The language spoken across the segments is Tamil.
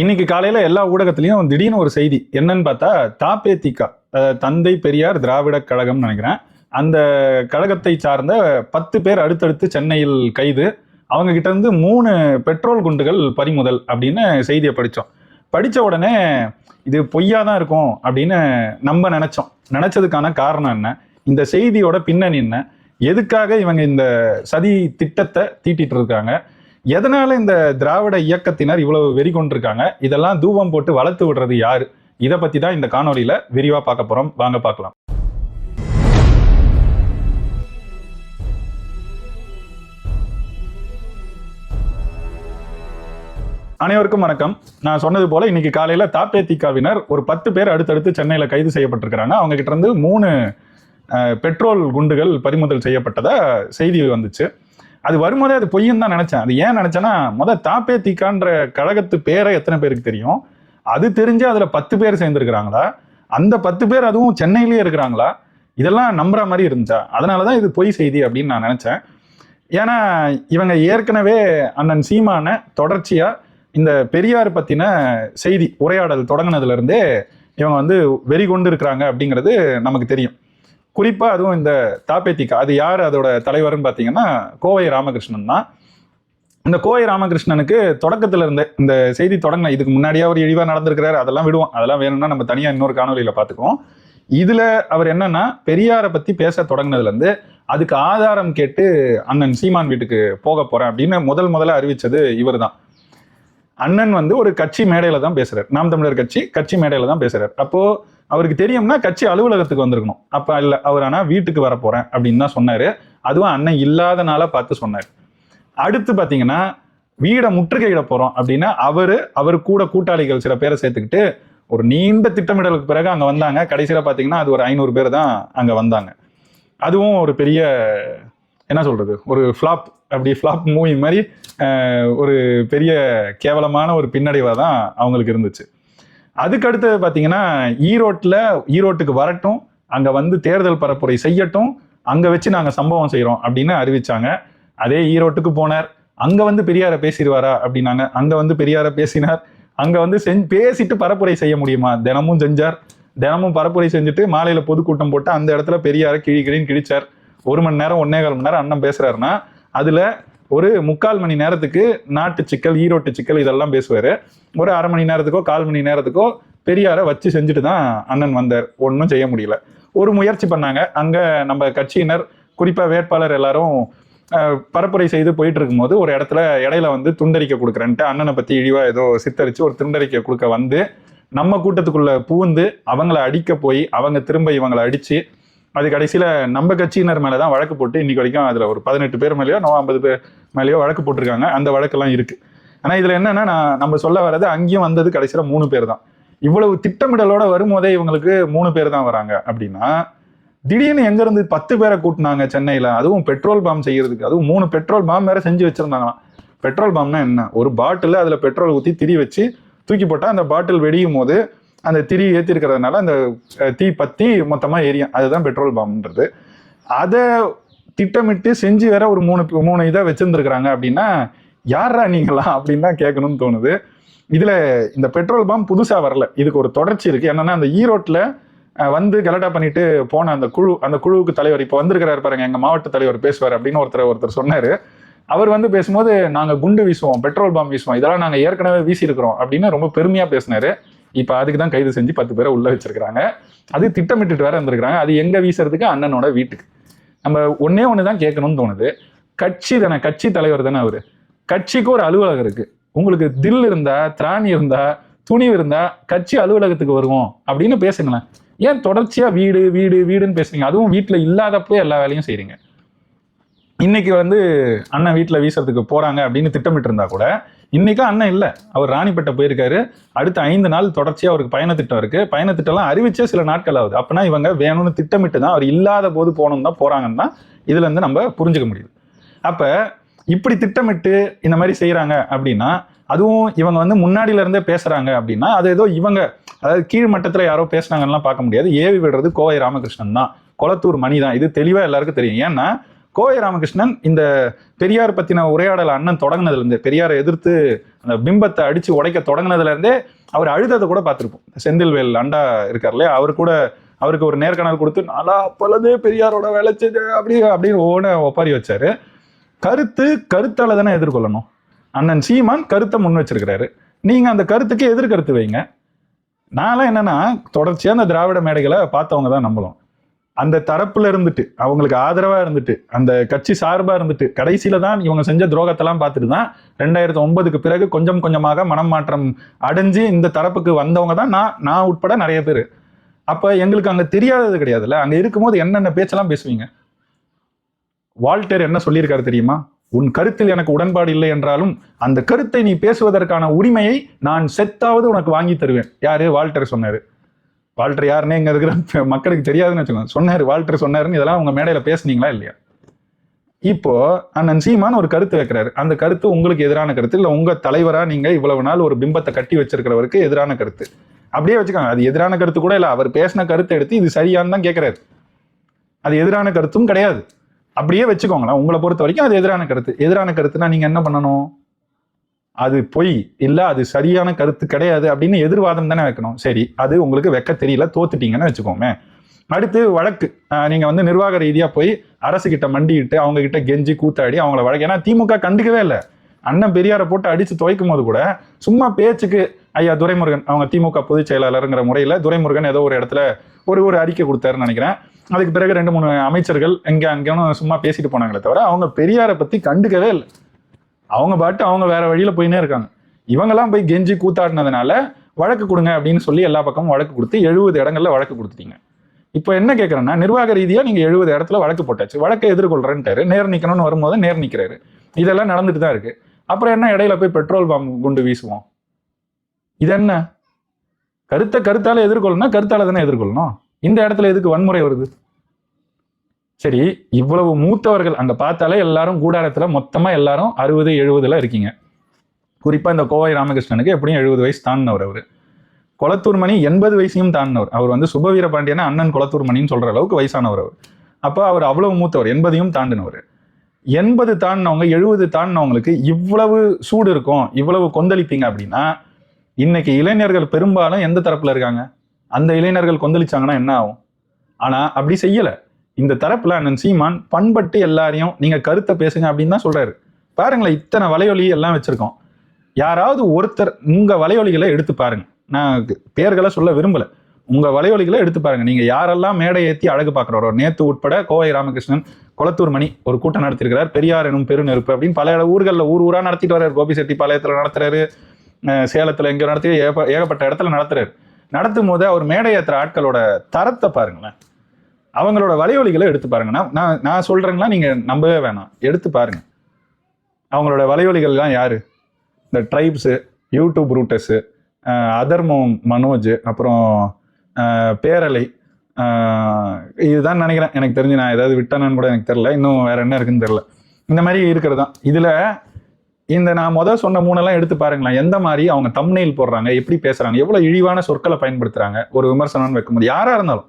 இன்னைக்கு காலையில எல்லா ஊடகத்திலையும் திடீர்னு ஒரு செய்தி. என்னன்னு பார்த்தா தாப்பேதிகா தந்தை பெரியார் திராவிட கழகம்னு நினைக்கிறேன். அந்த கழகத்தை சார்ந்த பத்து பேர் அடுத்தடுத்து சென்னையில் கைது. அவங்க கிட்ட இருந்து மூணு பெட்ரோல் குண்டுகள் பறிமுதல் அப்படின்னு செய்தியை படித்தோம் படித்த உடனே இது பொய்யா தான் இருக்கும் அப்படின்னு நம்ம நினைச்சோம். நினைச்சதுக்கான காரணம் என்ன? இந்த செய்தியோட பின்னணி என்ன? எதுக்காக இவங்க இந்த சதி திட்டத்தை தீட்டிட்டு இருக்காங்க? எதனால இந்த திராவிட இயக்கத்தினர் இவ்வளவு வெறி கொண்டிருக்காங்க? இதெல்லாம் தூவம் போட்டு வளர்த்து விடுறது யாரு? இதை பத்தி தான் இந்த காணொளியில விரிவா பார்க்க போறோம். வாங்க பார்க்கலாம். அனைவருக்கும் வணக்கம். நான் சொன்னது போல இன்னைக்கு காலையில தாப்பேத்திகாவினர் ஒரு பத்து பேர் அடுத்தடுத்து சென்னையில கைது செய்யப்பட்டிருக்கிறாங்க. அவங்க கிட்ட இருந்து மூணு பெட்ரோல் குண்டுகள் பறிமுதல் செய்யப்பட்டதா செய்தி வந்துச்சு. அது வரும்போதே அது பொய்யும் தான் நினச்சேன். அது ஏன் நினச்சேன்னா முத தாப்பேதிகான்ற கழகத்து பேரை எத்தனை பேருக்கு தெரியும்? அது தெரிஞ்சு அதில் பத்து பேர் சேர்ந்துருக்குறாங்களா? அந்த பத்து பேர் அதுவும் சென்னையிலேயே இருக்கிறாங்களா? இதெல்லாம் நம்புற மாதிரி இருந்துச்சா? அதனாலதான் இது பொய் செய்தி அப்படின்னு நான் நினச்சேன். ஏன்னா இவங்க ஏற்கனவே அண்ணன் சீமான தொடர்ச்சியாக இந்த பெரியார் பற்றின செய்தி உரையாடல் தொடங்கினதுலேருந்தே இவங்க வந்து வெறி கொண்டு இருக்கிறாங்க அப்படிங்கிறது நமக்கு தெரியும். குறிப்பா அதுவும் இந்த தாப்பேத்திகா அது யார் அதோட தலைவர்னு பார்த்தீங்கன்னா கோவை ராமகிருஷ்ணன் தான். இந்த கோவை ராமகிருஷ்ணனுக்கு தொடக்கத்துல இருந்த இந்த செய்தி தொடங்கின இதுக்கு முன்னாடியே அவர் இழிவா நடந்திருக்கிறாரு அதெல்லாம் விடுவோம். அதெல்லாம் வேணும்னா நம்ம தனியா இன்னொரு காணொலியில பார்த்துக்குவோம் இதுல அவர் என்னன்னா பெரியாரை பத்தி பேச தொடங்கினதுல இருந்து அதுக்கு ஆதாரம் கேட்டு அண்ணன் சீமான் வீட்டுக்கு போக போறேன் அப்படின்னு முதல் முதல்ல அறிவிச்சது இவர்தான். அண்ணன் வந்து ஒரு கட்சி மேடையில தான் பேசுறாரு. நாம் தமிழர் கட்சி கட்சி மேடையில தான் பேசுறாரு. அப்போ அவருக்கு தெரியும்னா கட்சி அலுவலகத்துக்கு வந்திருக்கணும். அப்ப இல்ல அவர் ஆனா வீட்டுக்கு வர போறேன் அப்படின்னு தான் சொன்னாரு. அதுவும் அண்ணன் இல்லாதனால பார்த்து சொன்னார். அடுத்து பாத்தீங்கன்னா வீடை முற்றுகையிட போறோம் அப்படின்னா அவரு அவர் கூட கூட்டாளிகள் சில பேரை சேர்த்துக்கிட்டு ஒரு நீண்ட திட்டமிடலுக்கு பிறகு அங்க வந்தாங்க. கடைசியில பாத்தீங்கன்னா அது ஒரு ஐநூறு பேர் தான் அங்க வந்தாங்க. அதுவும் ஒரு பெரிய என்ன சொல்றது ஒரு ஃப்ளாப் அப்படி ஃப்ளாப் மூவி மாதிரி ஒரு பெரிய கேவலமான ஒரு பின்னடைவாக தான் அவங்களுக்கு இருந்துச்சு. அதுக்கு அடுத்தது பார்த்தீங்கன்னா ஈரோட்டில் ஈரோட்டுக்கு வரட்டும் அங்கே வந்து தேர்தல் பரப்புரை செய்யட்டும் அங்கே வச்சு நாங்கள் சம்பவம் செய்கிறோம் அப்படின்னு அறிவிச்சாங்க. அதே ஈரோட்டுக்கு போனார். அங்கே வந்து பெரியாரை பேசிடுவாரா அப்படின்னாங்க. அங்கே வந்து பெரியாரை பேசினார். அங்கே வந்து செஞ் பேசிட்டு பரப்புரை செய்ய முடியுமா? தினமும் செஞ்சார். தினமும் பரப்புரை செஞ்சுட்டு மாலையில் பொதுக்கூட்டம் போட்டு அந்த இடத்துல பெரியாரை கிழி கிழின்னு கிழிச்சார். ஒரு மணி நேரம் ஒன்னே கால் மணி நேரம் அண்ணன் பேசுறாருன்னா அதில் ஒரு முக்கால் மணி நேரத்துக்கு நாட்டு சிக்கல் ஈரோட்டு சிக்கல் இதெல்லாம் பேசுவார். ஒரு அரை மணி நேரத்துக்கோ கால் மணி நேரத்துக்கோ பெரியாரை வச்சு செஞ்சுட்டு தான் அண்ணன் வந்தார். ஒன்றும் செய்ய முடியல. ஒரு முயற்சி பண்ணாங்க. அங்கே நம்ம கட்சியினர் குறிப்பாக வேட்பாளர் எல்லாரும் பரப்புரை செய்து போயிட்டு இருக்கும்போது ஒரு இடத்துல இடையில வந்து துண்டறிக்க கொடுக்குறேன்ட்டு அண்ணனை பற்றி இழிவாக ஏதோ சித்தரித்து ஒரு துண்டறிக்க கொடுக்க வந்து நம்ம கூட்டத்துக்குள்ளே பூந்து அவங்கள அடிக்க போய் அவங்க திரும்ப இவங்களை அடித்து அது கடைசியில் நம்ம கட்சியினர் மேலே தான் வழக்கு போட்டு இன்னைக்கு வரைக்கும் அதில் ஒரு பதினெட்டு பேர் மேலேயோ நோ ஐம்பது பேர் மேலேயோ வழக்கு போட்டிருக்காங்க. அந்த வழக்கெல்லாம் இருக்குது ஆனால் இதில் என்னென்னா நான் நம்ம சொல்ல வர்றது அங்கேயும் வந்தது கடைசியில் மூணு பேர் தான். இவ்வளவு திட்டமிடலோட வரும்போதே இவங்களுக்கு மூணு பேர் தான் வராங்க. அப்படின்னா திடீர்னு எங்கேருந்து பத்து பேரை கூட்டினாங்க சென்னையில் அதுவும் பெட்ரோல் பாம் செய்கிறதுக்கு அதுவும் மூணு பெட்ரோல் பாம் வேறு செஞ்சு வச்சுருந்தாங்களாம். பெட்ரோல் பாம்னா என்ன? ஒரு பாட்டில் அதில் பெட்ரோல் ஊற்றி திரி வச்சு தூக்கி போட்டால் அந்த பாட்டில் வெடியும் போது அந்த திரி ஏற்றிருக்கிறதுனால அந்த தீ பத்தி மொத்தமாக எரியும். அதுதான் பெட்ரோல் பாம்புன்றது அதை திட்டமிட்டு செஞ்சு வேற ஒரு மூணு மூணு இதை வச்சுருந்துருக்குறாங்க அப்படின்னா யாரா நீங்களா அப்படின்னு தான் கேட்கணும்னு தோணுது. இதில் இந்த பெட்ரோல் பாம்பு புதுசாக வரல. இதுக்கு ஒரு தொடர்ச்சி இருக்குது என்னென்னா அந்த ஈரோட்டில் வந்து கலட்டா பண்ணிட்டு போன அந்த குழு அந்த குழுவுக்கு தலைவர் இப்போ வந்திருக்கிறாரு பாருங்க எங்கள் மாவட்ட தலைவர் பேசுவார் அப்படின்னு ஒருத்தர் ஒருத்தர் சொன்னார். அவர் வந்து பேசும்போது நாங்கள் குண்டு வீசுவோம் பெட்ரோல் பாம்பு வீசுவோம். இதெல்லாம் நாங்கள் ஏற்கனவே வீசியிருக்கிறோம் அப்படின்னு ரொம்ப பெருமையாக பேசினார். இப்போ அதுக்கு தான் கைது செஞ்சு பத்து பேரை உள்ள வச்சிருக்கிறாங்க. அது திட்டமிட்டுட்டு வேற இருந்திருக்கிறாங்க. அது எங்க வீசுறதுக்கு அண்ணனோட வீட்டுக்கு. நம்ம ஒன்னே ஒன்று தான் கேட்கணும்னு தோணுது. கட்சி தானே கட்சி தலைவர் தானே அவர். கட்சிக்கு ஒரு அலுவலகம் இருக்கு. உங்களுக்கு தில் இருந்தா திராணி இருந்தா துணிவு இருந்தா கட்சி அலுவலகத்துக்கு வருவோம் அப்படின்னு பேசுங்களேன். ஏன் தொடர்ச்சியா வீடு வீடு வீடுன்னு பேசுறீங்க? அதுவும் வீட்டில் இல்லாதப்போ எல்லா வேலையும் செய்றீங்க. இன்னைக்கு வந்து அண்ணன் வீட்டில் வீசுறதுக்கு போறாங்க அப்படின்னு திட்டமிட்டு இருந்தா கூட இன்னைக்கும் அண்ணன் இல்லை. அவர் ராணிப்பேட்டை போயிருக்காரு. அடுத்த ஐந்து நாள் தொடர்ச்சியாக அவருக்கு பயணத்திட்டம் இருக்கு. பயண அறிவிச்சே சில நாட்கள் ஆகுது. அப்படின்னா இவங்க வேணும்னு திட்டமிட்டு தான் அவர் இல்லாத போது போகணும் தான் போகிறாங்கன்னு தான் இதுல நம்ம புரிஞ்சுக்க முடியுது. அப்போ இப்படி திட்டமிட்டு இந்த மாதிரி செய்கிறாங்க அப்படின்னா அதுவும் இவங்க வந்து முன்னாடியில இருந்தே அப்படின்னா அது ஏதோ இவங்க அதாவது கீழ் மட்டத்தில் யாரோ பேசுனாங்கலாம் பார்க்க முடியாது. ஏவி விடுறது கோவை ராமகிருஷ்ணன் தான். கொளத்தூர் மணி தான். இது தெளிவாக எல்லாருக்கும் தெரியும். ஏன்னா கோவை ராமகிருஷ்ணன் இந்த பெரியார் பற்றின உரையாடல் அண்ணன் தொடங்கினதுலேருந்து பெரியாரை எதிர்த்து அந்த பிம்பத்தை அடித்து உடைக்க தொடங்கினதுலேருந்தே அவர் அழுததை கூட பார்த்துருப்போம். செந்தில்வேல் அண்டா இருக்கார் இல்லையா? அவர் கூட அவருக்கு ஒரு நேர்காணல் கொடுத்து நாளா அப்பொழுது பெரியாரோட வேலை செஞ்சு அப்படி அப்படின்னு ஒவ்வொன்று ஒப்பாரி வச்சாரு. கருத்து கருத்தால தானே எதிர்கொள்ளணும். அண்ணன் சீமான் கருத்தை முன் வச்சிருக்கிறாரு. நீங்கள் அந்த கருத்துக்கு எதிர்கருத்து வைங்க. நான்லாம் என்னன்னா தொடர்ச்சியாக அந்த திராவிட மேடைகளை பார்த்தவங்க தான் நம்பலாம் அந்த தரப்புல இருந்துட்டு அவங்களுக்கு ஆதரவா இருந்துட்டு அந்த கட்சி சார்பா இருந்துட்டு கடைசியில தான் இவங்க செஞ்ச துரோகத்தெல்லாம் பார்த்துட்டு தான் ரெண்டாயிரத்தி ஒன்பதுக்கு பிறகு கொஞ்சம் கொஞ்சமாக மனம் மாற்றம் அடைஞ்சு இந்த தரப்புக்கு வந்தவங்க தான் நான் நான் உட்பட நிறைய பேர். அப்ப எங்களுக்கு அங்க தெரியாதது கிடையாதுல்ல? அங்க இருக்கும்போது என்னென்ன பேச்செல்லாம் பேசுவீங்க? வால்டர் என்ன சொல்லியிருக்காரு தெரியுமா? உன் கருத்தில் எனக்கு உடன்பாடு இல்லை என்றாலும் அந்த கருத்தை நீ பேசுவதற்கான உரிமையை நான் செத்தாவது உனக்கு வாங்கி தருவேன். யாரு? வால்டர் சொன்னாரு. வால்டர் யாருன்னே இங்க இருக்கிற மக்களுக்கு தெரியாதுன்னு வச்சுக்கோங்க. சொன்னார் வால்டர் சொன்னாருன்னு இதெல்லாம் உங்க மேடையில் பேசுனீங்களா இல்லையா? இப்போ அண்ணன் சீமான் ஒரு கருத்து வைக்கிறாரு. அந்த கருத்து உங்களுக்கு எதிரான கருத்து இல்லை உங்க தலைவரா நீங்க இவ்வளவு நாள் ஒரு பிம்பத்தை கட்டி வச்சிருக்கிறவருக்கு எதிரான கருத்து? அப்படியே வச்சுக்கோங்க. அது எதிரான கருத்து கூட இல்லை அவர் பேசின கருத்தை எடுத்து இது சரியான்னு தான் கேட்கிறாரு அது எதிரான கருத்தும் கிடையாது. அப்படியே வச்சுக்கோங்களேன். உங்களை பொறுத்த வரைக்கும் அது எதிரான கருத்து. எதிரான கருத்துனா நீங்க என்ன பண்ணணும்? அது பொய் இல்லை அது சரியான கருத்து கிடையாது அப்படின்னு எதிர்வாதம் தானே வைக்கணும். சரி அது உங்களுக்கு வைக்க தெரியல தோத்துட்டீங்கன்னு வச்சுக்கோமே. அடுத்து வழக்கு. நீங்கள் வந்து நிர்வாக ரீதியாக போய் அரசு கிட்ட மண்டிட்டு அவங்க கிட்ட கெஞ்சி கூத்தாடி அவங்கள வழக்கு. ஏன்னா திமுக கண்டுக்கவே இல்லை. அண்ணன் பெரியாரை போட்டு அடித்து துவைக்கும் போது கூட சும்மா பேச்சுக்கு ஐயா துரைமுருகன் அவங்க திமுக பொதுச் செயலாளருங்கிற முறையில் துரைமுருகன் ஏதோ ஒரு இடத்துல ஒரு ஒரு அறிக்கை கொடுத்தாருன்னு நினைக்கிறேன். அதுக்கு பிறகு ரெண்டு மூணு அமைச்சர்கள் எங்கே அங்கேயும் சும்மா பேசிட்டு போனாங்களே தவிர அவங்க பெரியாரை பற்றி கண்டுக்கவே இல்லை. அவங்க பாட்டு அவங்க வேற வழியில போயினே இருக்காங்க. இவங்கெல்லாம் போய் கெஞ்சி கூத்தாடினதுனால வழக்கு கொடுங்க அப்படின்னு சொல்லி எல்லா பக்கமும் வழக்கு கொடுத்து எழுபது இடங்கள்ல வழக்கு கொடுத்துட்டீங்க. இப்போ என்ன கேட்குறேன்னா நிர்வாக ரீதியாக நீங்கள் எழுபது இடத்துல வழக்கு போட்டாச்சு. வழக்கை எதிர்கொள்றேன்ட்டாரு. நேர் நிற்கணும்னு வரும்போது நேர் நிக்கிறாரு. இதெல்லாம் நடந்துட்டு தான் இருக்கு. அப்புறம் என்ன இடையில போய் பெட்ரோல் பாம்பு குண்டு வீசுவோம்? இது என்ன கருத்தை கருத்தால எதிர்கொள்ளணும்னா கருத்தால தானே எதிர்கொள்ளணும். இந்த இடத்துல எதுக்கு வன்முறை வருது? சரி இவ்வளவு மூத்தவர்கள் அங்க பார்த்தாலே எல்லாரும் கூடாரத்துல மொத்தமா எல்லாரும் அறுபது எழுபதுல இருக்கீங்க. குறிப்பா இந்த கோவை ராமகிருஷ்ணனுக்கு எப்படியும் எழுபது வயசு தாண்டினவர் அவரு. கொளத்தூர் மணி எண்பது வயசையும் தாண்டினவர். அவர் வந்து சுபவீர பாண்டியனா அண்ணன் கொளத்தூர் மணின்னு சொல்ற அளவுக்கு வயசானவர் அவர். அப்போ அவர் அவ்வளவு மூத்தவர் எண்பதையும் தாண்டினவர். எண்பது தாண்டினவங்க எழுபது தாண்டினவங்களுக்கு இவ்வளவு சூடு இருக்கும் இவ்வளவு கொந்தளிப்பீங்க அப்படின்னா இன்னைக்கு இளைஞர்கள் பெரும்பாலும் எந்த தரப்புல இருக்காங்க? அந்த இளைஞர்கள் கொந்தளிச்சாங்கன்னா என்ன ஆகும்? ஆனா அப்படி செய்யலை. இந்த தரப்புல அண்ணன் சீமான் பண்பட்டு எல்லாரையும் நீங்க கருத்தை பேசுங்க அப்படின்னு தான் சொல்றாரு. பாருங்களேன் இத்தனை வலையொலி எல்லாம் வச்சிருக்கோம். யாராவது ஒருத்தர் உங்க வலையொலிகளை எடுத்து பாருங்க. நான் பேர்களை சொல்ல விரும்பல. உங்க வலையொலிகளை எடுத்து பாருங்க. நீங்க யாரெல்லாம் மேடை ஏத்தி அழகு பார்க்குறவரோ நேத்து உட்பட கோவை ராமகிருஷ்ணன் குளத்தூர் மணி ஒரு கூட்டம் நடத்திருக்கிறார் பெரியார் எனும் பெருநெருப்பு அப்படின்னு பல ஊர்களில் ஊர் ஊரா நடத்திட்டு வர்றாரு. கோபிசெட்டி பாளையத்துல நடத்துறாரு. சேலத்தில் சேலத்துல எங்க நடத்தி ஏகப்பட்ட இடத்துல நடத்துறாரு. நடத்தும் போது அவர் மேடை ஏத்துற ஆட்களோட தரத்தை பாருங்களேன். அவங்களோட வலைவலிகளை எடுத்து பாருங்க. நான் நான் நான் சொல்றேங்களா நீங்க நம்பவே வேணாம். எடுத்து பாருங்க. அவங்களோட வலைவலிகள்லாம் யாரு? இந்த ட்ரைப்ஸு யூடியூப் ரூட்டஸு அதர்மம் மனோஜ் அப்புறம் பேரலை இதுதான் நினைக்கிறேன். எனக்கு தெரிஞ்சு நான் ஏதாவது விட்டானான்னு கூட எனக்கு தெரில இன்னும் வேற என்ன இருக்குன்னு தெரில இந்த மாதிரி இருக்கிறது தான் இதில் இந்த நான் முதல் சொன்ன மூணெல்லாம் எடுத்து பாருங்களேன். எந்த மாதிரி அவங்க தம்னெயில் போடுறாங்க எப்படி பேசுறாங்க எவ்வளோ இழிவான சொற்களை பயன்படுத்துகிறாங்க ஒரு விமர்சனம்னு வைக்கும்போது. யாராக இருந்தாலும்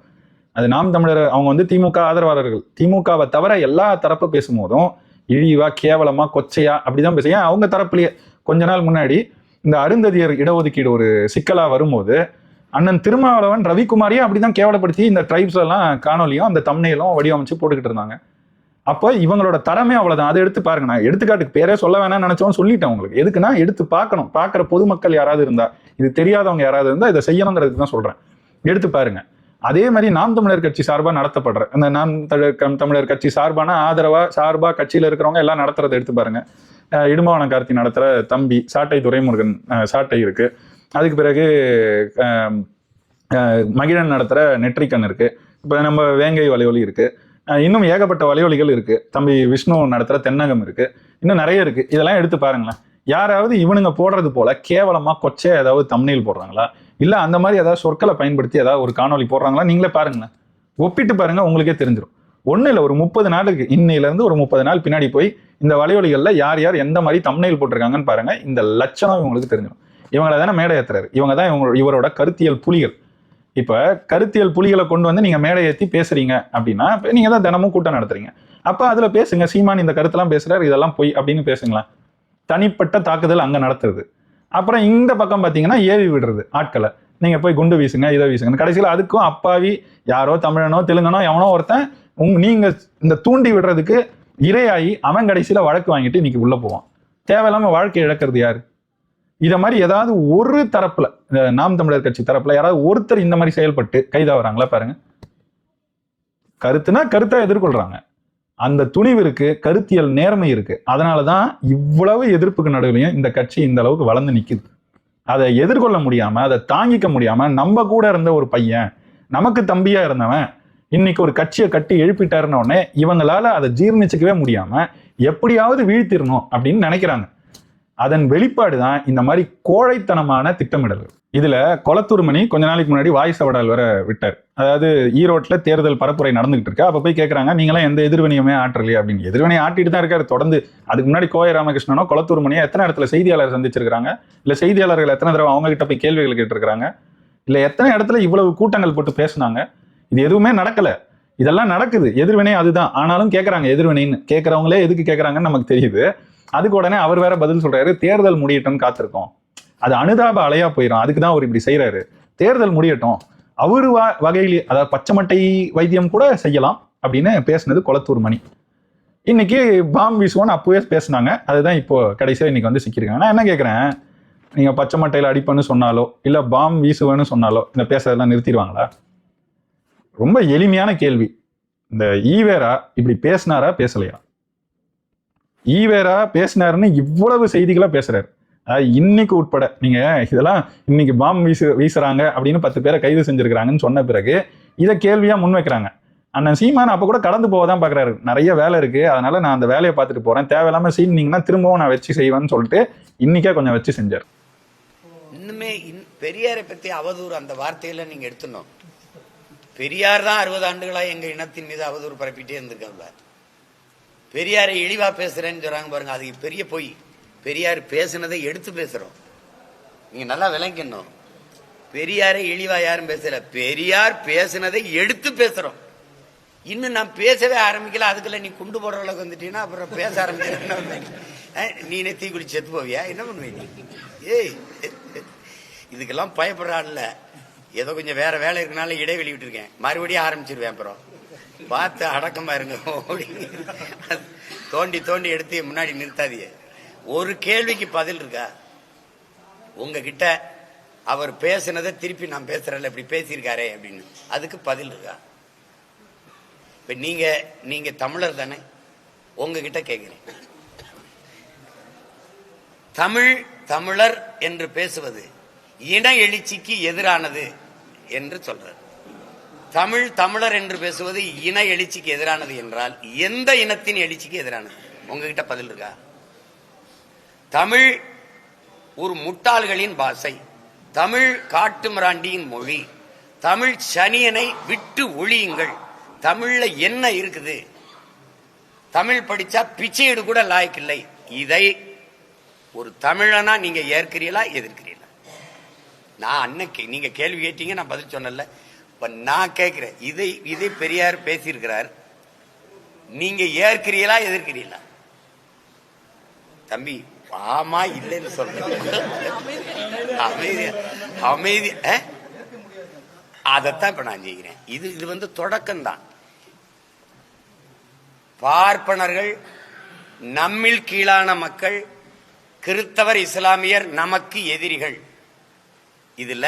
அது நாம் தமிழர் அவங்க வந்து திமுக ஆதரவாளர்கள். திமுகவை தவிர எல்லா தரப்பு பேசும்போதும் இழிவா கேவலமா கொச்சையா அப்படிதான் பேசுங்க ஏன்? அவங்க தரப்புலயே. கொஞ்ச நாள் முன்னாடி இந்த அருந்ததியர் இடஒதுக்கீடு ஒரு சிக்கலா வரும்போது அண்ணன் திருமாவளவன் ரவிக்குமாரியே அப்படிதான் கேவலப்படுத்தி இந்த ட்ரைப்ஸ் எல்லாம் காணொலியும் அந்த தம்னையிலும் வடிவமைச்சு போட்டுக்கிட்டு இருந்தாங்க. அப்போ இவங்களோட தரமே அவ்வளோதான் அதை எடுத்து பாருங்க. நான் எடுத்துக்காட்டுக்கு பேரே சொல்ல வேணாம்னு நினைச்சோம் சொல்லிட்டேன் உங்களுக்கு. எதுக்குன்னா எடுத்து பார்க்கணும். பார்க்குற பொதுமக்கள் யாராவது இருந்தா இது தெரியாதவங்க யாராவது இருந்தால் இதை செய்யணுங்கிறதுக்கு தான் சொல்கிறேன் எடுத்து பாருங்க. அதே மாதிரி நாம் தமிழர் கட்சி சார்பாக நடத்தப்படுற அந்த நாம் தமிழர் தமிழர் கட்சி சார்பான ஆதரவா சார்பா கட்சியில் இருக்கிறவங்க எல்லாம் நடத்துறதை எடுத்து பாருங்க. அஹ் கார்த்தி நடத்துகிற தம்பி சாட்டை துரைமுருகன் சாட்டை இருக்கு. அதுக்கு பிறகு மகிழன் நடத்துகிற நெற்றிக்கண் இருக்கு. இப்போ நம்ம வேங்கை வலையொலி இருக்கு. இன்னும் ஏகப்பட்ட வலையொலிகள் இருக்கு. தம்பி விஷ்ணு நடத்துகிற தென்னகம் இருக்கு. இன்னும் நிறைய இருக்கு. இதெல்லாம் எடுத்து பாருங்களேன். யாராவது இவனுங்க போடுறது போல கேவலமா கொச்சையாக ஏதாவது தமிழில் போடுறாங்களா? இல்லை அந்த மாதிரி ஏதாவது சொற்களை பயன்படுத்தி ஏதாவது ஒரு காணொளி போடுறாங்களா? நீங்களே பாருங்களேன். ஒப்பிட்டு பாருங்க உங்களுக்கே தெரிஞ்சிடும் ஒன்றும் இல்லை ஒரு முப்பது நாளுக்கு இன்னையிலேருந்து ஒரு முப்பது நாள் பின்னாடி போய் இந்த வலையொலிகளில் யார் யார் எந்த மாதிரி தம்னையில் போட்டிருக்காங்கன்னு பாருங்க. இந்த லட்சணம் இவங்களுக்கு தெரிஞ்சிடும் இவங்களை தானே மேடை ஏற்றுறாரு இவங்க தான் இவங்க இவரோட கருத்தியல் புலிகள். இப்போ கருத்தியல் புலிகளை கொண்டு வந்து நீங்கள் மேடை ஏற்றி பேசுறீங்க அப்படின்னா நீங்கள் தான் தினமும் கூட்டம் நடத்துறீங்க. அப்போ அதில் பேசுங்க. சீமான் இந்த கருத்தெல்லாம் பேசுகிறார் இதெல்லாம் பொய் அப்படின்னு பேசுங்களேன். தனிப்பட்ட தாக்குதல் அங்கே நடத்துறது. அப்புறம் இந்த பக்கம் பார்த்தீங்கன்னா ஏவி விடுறது ஆட்களை. நீங்கள் போய் குண்டு வீசுங்க இதை வீசுங்க கடைசியில் அதுக்கும் அப்பாவி யாரோ தமிழனோ தெலுங்கனோ எவனோ ஒருத்தன் உங் நீங்கள் இந்த தூண்டி விடுறதுக்கு இரையாகி அவன் கடைசியில் வழக்கு வாங்கிட்டு இன்னைக்கு உள்ளே போவான். தேவையில்லாமல் வாழ்க்கை இழக்கிறது யார்? இதை மாதிரி ஏதாவது ஒரு தரப்பில் இந்த நாம் தமிழர் கட்சி தரப்பில் யாராவது ஒருத்தர் இந்த மாதிரி செயல்பட்டு கைதாகிறாங்களா பாருங்க. கருத்துனா கருத்தை எதிர்கொள்கிறாங்க அந்த துணிவு இருக்கு கருத்தியல் நேர்மை இருக்கு. அதனாலதான் இவ்வளவு எதிர்ப்புக்கு நடுவிலையும் இந்த கட்சி இந்த அளவுக்கு வளர்ந்து நிக்குது. அதை எதிர்கொள்ள முடியாம அதை தாங்கிக்க முடியாம நம்ம கூட இருந்த ஒரு பையன் நமக்கு தம்பியா இருந்தவன் இன்னைக்கு ஒரு கட்சியை கட்டி எழுப்பிட்டாருன்ன உடனே இவங்களால அதை ஜீர்ணிச்சுக்கவே முடியாம எப்படியாவது வீழ்த்திடணும் அப்படின்னு நினைக்கிறாங்க. அதன் வெளிப்பாடு தான் இந்த மாதிரி கோழைத்தனமான திட்டமிடல்கள். இதுல கொளத்தூர்மணி கொஞ்ச நாளைக்கு முன்னாடி வாய்ஸ் அவடால் வர விட்டார். அதாவது ஈரோட்ல தேர்தல் பரப்புரை நடந்துகிட்டு இருக்கு. அப்ப போய் கேட்குறாங்க நீங்களாம் எந்த எதிர்வினையுமே ஆற்றலையே அப்படின்னு. எதிர்வினை ஆட்டிட்டு தான் இருக்காரு. தொடர்ந்து அதுக்கு முன்னாடி கோய ராமகிருஷ்ணனோ கொளத்தூர் மணியோ எத்தனை இடத்துல செய்தியாளர் சந்திச்சிருக்காங்க இல்ல செய்தியாளர்கள் எத்தனை தடவை அவங்க கிட்ட போய் கேள்விகள் கேட்டிருக்காங்க இல்ல எத்தனை இடத்துல இவ்வளவு கூட்டங்கள் போட்டு பேசுனாங்க? இது எதுவுமே நடக்கல. இதெல்லாம் நடக்குது. எதிர்வினை அதுதான். ஆனாலும் கேட்கறாங்க எதிர்வினைன்னு. கேட்கறவங்களே எதுக்கு கேட்கறாங்கன்னு நமக்கு தெரியுது. அதுக்கு உடனே அவர் வேற பதில் சொல்றாரு தேர்தல் முடியட்டும்னு காத்திருக்கோம். அது அனுதாப அலையா போயிடும் அதுக்கு தான் அவர் இப்படி செய்யறாரு தேர்தல் முடியட்டும். அவரு வ வகையில் அதாவது பச்சைமட்டை வைத்தியம் கூட செய்யலாம் அப்படின்னு பேசுனது கொளத்தூர் மணி. இன்னைக்கு பாம் வீசுவோன்னு அப்பவே பேசினாங்க. அதுதான் இப்போ கடைசியாக இன்னைக்கு வந்து சிக்கியிருக்காங்க. நான் என்ன கேட்குறேன் நீங்கள் பச்சை மட்டையில் அடிப்பேன்னு சொன்னாலோ இல்லை பாம் வீசுவேன்னு சொன்னாலோ இந்த பேசுறதெல்லாம் நிறுத்திடுவாங்களா? ரொம்ப எளிமையான கேள்வி. இந்த ஈவேரா இப்படி பேசினாரா பேசலையா? ஈவேரா பேசினாருன்னு இவ்வளவு செய்திகளாக பேசுறாரு. இன்னைக்கு உட்பட நீங்க இதெல்லாம் இன்னைக்கு பாம் வீசு வீசுறாங்க அப்படின்னு பத்து பேரை கைது செஞ்சிருக்கிறாங்கன்னு சொன்ன பிறகு இதை கேள்வியா முன்வைக்கிறாங்க அண்ணன் சீமான் அப்போ கூட கடந்து போக தான் பாக்குறாரு. நிறைய வேலை இருக்கு. அதனால நான் அந்த வேலையை பார்த்துட்டு போறேன். தேவையில்லாம சீனிங்கன்னா திரும்பவும் நான் வச்சு செய்வேன்னு சொல்லிட்டு இன்னைக்கே கொஞ்சம் வச்சு செஞ்சார். இன்னுமே இன்- பெரியாரை பத்தி அவதூறு அந்த வார்த்தையில நீங்க எடுத்துடணும். பெரியார் தான் அறுபது ஆண்டுகளா எங்க இனத்தின் மீது அவதூறு பரப்பிட்டே இருந்திருக்காங்க பெரியாரை இழிவா பேசுறேன்னு சொல்றாங்க பாருங்க. அது பெரிய பொய். பெரியார் பேசினதை எடுத்து பேசுறோம். நீங்க நல்லா விளங்கணும் பெரியாரை இழிவா யாரும் பேசல. பெரியார் பேசினதை எடுத்து பேசுறோம். இன்னும் நான் பேசவே ஆரம்பிக்கல. அதுக்குள்ள நீ குண்டு போடுற அளவுக்கு வந்துட்டீங்கன்னா அப்புறம் பேச ஆரம்பிக்கிறேன் நீனே தீ குடி செத்து போவியா? என்ன பண்ணுவீ நீ ஏய் இதுக்கெல்லாம் பயப்படுறான்ல ஏதோ கொஞ்சம் வேற வேலை இருக்கனால இடைவெளி விட்டுருக்கேன். மறுபடியும் ஆரம்பிச்சிருவேன் அப்புறம். பார்த்து அடக்கமா இருங்க. ஓடி. தோண்டி தோண்டி எடுத்து முன்னாடி நிறுத்தாதியே ஒரு கேள்விக்கு பதில் இருக்கா? உங்ககிட்ட அவர் பேசுனதை திருப்பி நான் பேசுறேன்ல இப்படி பேசியிருக்காரே அப்படின்னு. அதுக்கு பதில் இருக்கா? இப்ப நீங்க நீங்க தமிழர் தானே உங்ககிட்ட கேட்கிறேன் தமிழ் தமிழர் என்று பேசுவது இன எழுச்சிக்கு எதிரானது என்று சொல்றார். தமிழ் தமிழர் என்று பேசுவது இன எழுச்சிக்கு எதிரானது என்றால் எந்த இனத்தின் எழுச்சிக்கு எதிரானது? உங்ககிட்ட பதில் இருக்கா? தமிழ் ஒரு முட்டாள்களின் பாஷை தமிழ் காட்டு மிராண்டியின் மொழி. தமிழ் சனியனை விட்டு ஒழியுங்கள். தமிழ்ல என்ன இருக்குது? தமிழ் படிச்சா பிச்சையீடு கூட லாய்க்கில்லை இதை ஒரு தமிழனா நீங்க ஏற்கிறீங்களா எதிர்க்கிறீங்களா நான் அன்னைக்கு நீங்க கேள்வி கேட்டீங்க நான் பதில் சொன்னல இப்ப நான் கேட்கிறேன் இதை இதை பெரியார் பேசியிருக்கிறார். நீங்க ஏற்கிறீங்களா எதிர்க்கிறீங்களா தம்பி ஆமா இல்லைன்னு சொல்றேன். அமைதி அமைதி அதைத்தான் இப்ப நான் செய்கிறேன். இது இது வந்து தொடக்கம்தான். பார்ப்பனர்கள் நம்மில் கீழான மக்கள் கிறித்தவர் இஸ்லாமியர் நமக்கு எதிரிகள். இதுல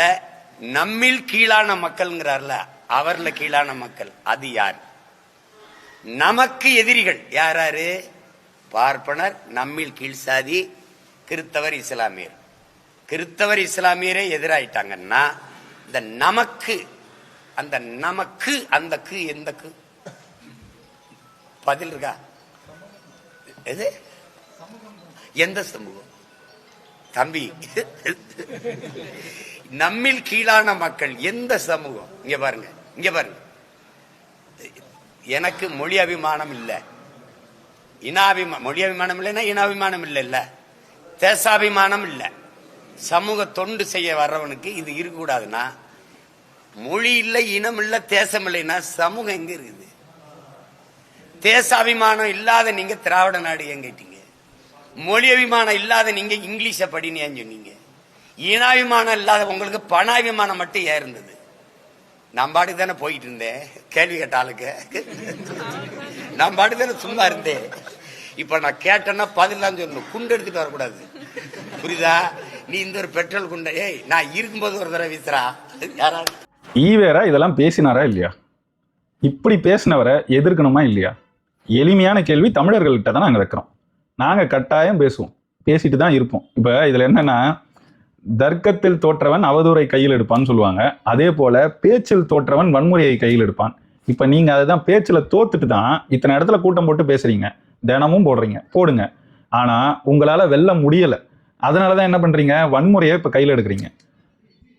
நம்மில் கீழான மக்கள்ங்கிறார்ல அவர்ல கீழான மக்கள் அது யார்? நமக்கு எதிரிகள். யாராரு பார்ப்பனர் நம்மில் கீழ் சாதி கிறித்தவர் இஸ்லாமியர். கிறித்தவர் இஸ்லாமியரே எதிராயிட்டாங்கன்னா இந்த நமக்கு அந்த நமக்கு அந்த கு எந்த கு பதில் இருக்கா? எது? எந்த சமூகம்? தம்பி. நம்மில் கீழான மக்கள் எந்த சமூகம்? இங்க பாருங்க இங்க பாருங்க. எனக்கு மொழி அபிமானம் இல்லை. இனாபிமா மொழி அபிமானம் இல்லைன்னா இனாபிமானம் இல்லை இல்லை. தேசாபிமானம் இல்லை. சமூக தொண்டு செய்ய வர்றவனுக்கு இது இருக்கக்கூடாதுன்னா மொழி இல்லை இனம் இல்லை தேசம் இல்லைன்னா சமூகம் எங்க இருக்குது? தேசாபிமானம் இல்லாத நீங்க திராவிட நாடு ஏன் கேட்டீங்க மொழி அபிமானம் இல்லாத நீங்க இங்கிலீஷை படின்னு ஏன் சொன்னீங்க? இனாபிமானம் இல்லாத உங்களுக்கு பணாபிமானம் மட்டும் ஏன் இருந்தது? நான் பாட்டுக்கு தானே போயிட்டு இருந்தேன். கேள்வி கேட்ட ஆளுக்கு. நான் பாட்டுக்கு தானே சும்மா இருந்தேன். இப்ப நான் கேட்டேன்னா பதில் சொல்லணும். குண்டு எடுத்துட்டு வரக்கூடாது. புரியுதா? நீ இந்த ஒரு பெட்ரோல் குண்டை ஏய் நான் இருக்கும்போது ஒரு தடவை வீசுறா. யாராவது? ஈவேரா இதெல்லாம் பேசினாரா இல்லையா? இப்படி பேசினவரை எதிர்க்கணுமா இல்லையா? எளிமையான கேள்வி தமிழர்கள்கிட்ட தான் நாங்கள் வைக்கிறோம். நாங்கள் கட்டாயம் பேசுவோம். பேசிட்டு தான் இருப்போம். இப்போ இதில் என்னன்னா தர்க்கத்தில் தோற்றவன் அவதூறை கையில் எடுப்பான்னு சொல்லுவாங்க. அதே போல் பேச்சில் தோற்றவன் வன்முறையை கையில் எடுப்பான். இப்போ நீங்கள் அதை தான் பேச்சில் தோத்துட்டு தான் இத்தனை இடத்துல கூட்டம் போட்டு பேசுகிறீங்க தினமும் போடுறீங்க. போடுங்க. ஆனால் உங்களால் வெல்ல முடியலை. அதனால தான் என்ன பண்ணுறீங்க வன்முறையை இப்போ கையில் எடுக்கிறீங்க.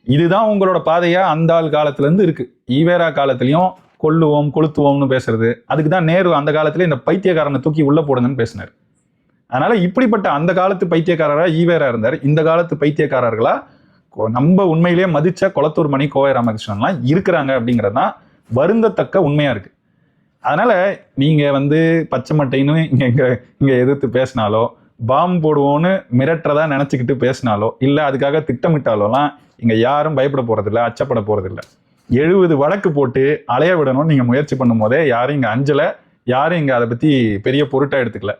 இதுதான் உங்களோட பாதையாக அந்த ஆள் காலத்துலேருந்து இருக்குது ஈவேரா காலத்துலேயும் கொல்லுவோம் கொளுத்துவோம்னு பேசுறது. அதுக்கு தான் நேரு அந்த காலத்துல இந்த பைத்தியக்காரனை தூக்கி உள்ளே போடுங்கன்னு பேசினார். அதனால இப்படிப்பட்ட அந்த காலத்து பைத்தியக்காரராக ஈவேரா இருந்தார். இந்த காலத்து பைத்தியக்காரர்களா நம்ம உண்மையிலேயே மதிச்ச கொளத்தூர் மணி கோவை ராமகிருஷ்ணன்லாம் இருக்கிறாங்க அப்படிங்கிறது தான் வருந்தத்தக்க உண்மையா இருக்கு. அதனால நீங்க வந்து பச்சை மட்டைன்னு இங்க இங்க எதிர்த்து பேசினாலோ பாம்பு போடுவோன்னு மிரட்டுறதா நினைச்சுக்கிட்டு பேசினாலோ இல்ல அதுக்காக திட்டமிட்டாலோலாம் இங்க யாரும் பயப்பட போகிறதில்ல அச்சப்பட போகிறதில்ல எழுபது வழக்கு போட்டு அலைய விடணும்னு நீங்க முயற்சி பண்ணும் போதே யாரும் இங்க அஞ்சல யாரும் இங்க அதை பத்தி பெரிய பொருட்டா எடுத்துக்கல.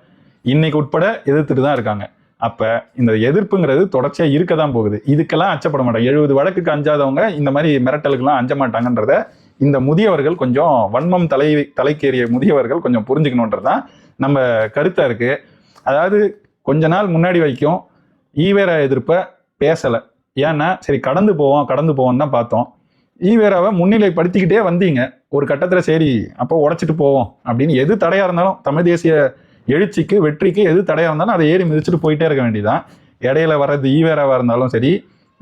இன்னைக்கு உட்பட எதிர்த்துட்டு தான் இருக்காங்க. அப்ப இந்த எதிர்ப்புங்கிறது தொடர்ச்சியா இருக்க தான் போகுது. இதுக்கெல்லாம் அச்சப்பட மாட்டாங்க எழுபது வழக்குக்கு அஞ்சாதவங்க இந்த மாதிரி மிரட்டலுக்கெல்லாம் அஞ்ச மாட்டாங்கன்றத இந்த முதியவர்கள் கொஞ்சம் வன்மம் தலை தலைக்கேறிய முதியவர்கள் கொஞ்சம் புரிஞ்சுக்கணுன்றதுதான் நம்ம கருத்தா இருக்கு. அதாவது கொஞ்ச நாள் முன்னாடி வரைக்கும் ஈவேரா எதிர்ப்பை பேசல. ஏன்னா சரி கடந்து போவோம் கடந்து போவோம் தான் பார்த்தோம். ஈவேராவை முன்னிலைப்படுத்திக்கிட்டே வந்தீங்க. ஒரு கட்டத்துல சரி அப்போ உடச்சிட்டு போவோம் அப்படின்னு எது தடையா இருந்தாலும் தமிழ் தேசிய எழுச்சிக்கு வெற்றிக்கு எது தடையா இருந்தாலும் அதை ஏறி மிதிச்சுட்டு போயிட்டே இருக்க வேண்டியதான் இடையில வர்றது ஈவேராவா இருந்தாலும் சரி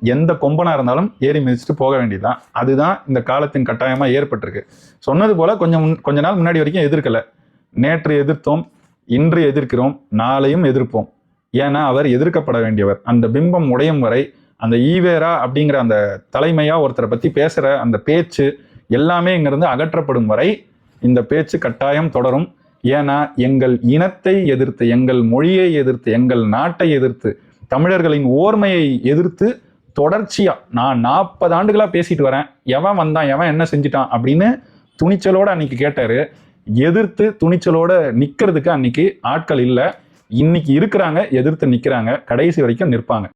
எந்த கொம்பனாக இருந்தாலும் ஏறி மிதிச்சுட்டு போக வேண்டியதுதான். அதுதான் இந்த காலத்தின் கட்டாயமாக ஏற்பட்டிருக்கு. சொன்னது போல் கொஞ்சம் முன்- கொஞ்ச நாள் முன்னாடி வரைக்கும் எதிர்க்கல. நேற்று எதிர்த்தோம் இன்று எதிர்க்கிறோம் நாளையும் எதிர்ப்போம். ஏன்னா அவர் எதிர்க்கப்பட வேண்டியவர். அந்த பிம்பம் உடையும் வரை அந்த ஈவேரா அப்படிங்கிற அந்த தலைமையாக ஒருத்தரை பற்றி பேசுகிற அந்த பேச்சு எல்லாமே இங்கிருந்து அகற்றப்படும் வரை இந்த பேச்சு கட்டாயம் தொடரும். ஏன்னா எங்கள் இனத்தை எதிர்த்து எங்கள் மொழியை எதிர்த்து எங்கள் நாட்டை எதிர்த்து தமிழர்களின் ஓர்மையை எதிர்த்து தொடர்ச்சியாக நான் நாற்பது ஆண்டுகளாக பேசிட்டு வரேன். எவன் வந்தான் எவன் என்ன செஞ்சிட்டான் அப்படின்னு துணிச்சலோடு அன்னைக்கு கேட்டார். எதிர்த்து துணிச்சலோடு நிற்கிறதுக்கு அன்னைக்கு ஆட்கள் இல்லை. இன்னைக்கு இருக்கிறாங்க எதிர்த்து நிற்கிறாங்க கடைசி வரைக்கும் நிற்பாங்க.